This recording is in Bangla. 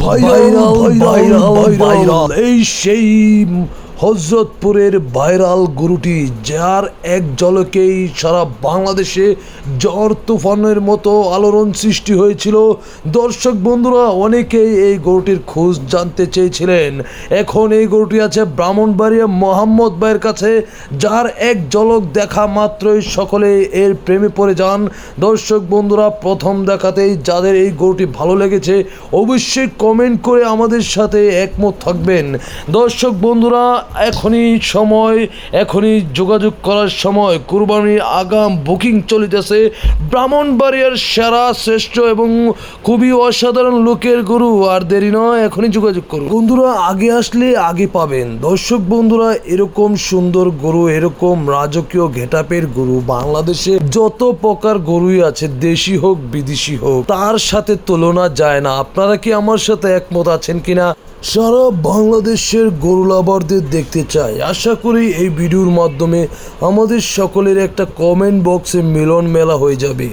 ভাইরাল ভাইরাল ভাইরাল এই সেই হজরতপুরের ভাইরাল গরুটি, যার এক জলকেই সারা বাংলাদেশে জ্বর তুফানের মতো আলোড়ন সৃষ্টি হয়েছিল। দর্শক বন্ধুরা, অনেকেই এই গরুটির খোঁজ জানতে চেয়েছিলেন। এখন এই গরুটি আছে ব্রাহ্মণবাড়িয়া মোহাম্মদ ভাইয়ের কাছে, যার এক জলক দেখা মাত্রই সকলে এর প্রেমে পড়ে যান। দর্শক বন্ধুরা, প্রথম দেখাতেই যাদের এই গরুটি ভালো লেগেছে, অবশ্যই কমেন্ট করে আমাদের সাথে একমত থাকবেন। দর্শক বন্ধুরা এখনই সময়, এখনই যোগাযোগ করার সময়। কুরবানির আগাম বুকিং চলিতেছে। ব্রাহ্মণবাড়িয়ার সেরা, শ্রেষ্ঠ এবং খুবই অসাধারণ লোকের গরু। আর দেরি নয়, এখনই যোগাযোগ করুন। বন্ধুরা, আগে আসলে আগে পাবেন। দর্শক বন্ধুরা, এরকম সুন্দর গরু, এরকম রাজকীয় ঘেটাপের গরু বাংলাদেশে যত প্রকার গরুই আছে, দেশি হোক, বিদেশি হোক, তার সাথে তুলনা যায় না। আপনারা কি আমার সাথে একমত আছেন কিনা? সারা বাংলাদেশের গরু লাভারদের দেখতে চাই। আশা করি এই ভিডিওর মাধ্যমে আমাদের সকলের একটা কমেন্ট বক্সে মিলন মেলা হয়ে যাবে।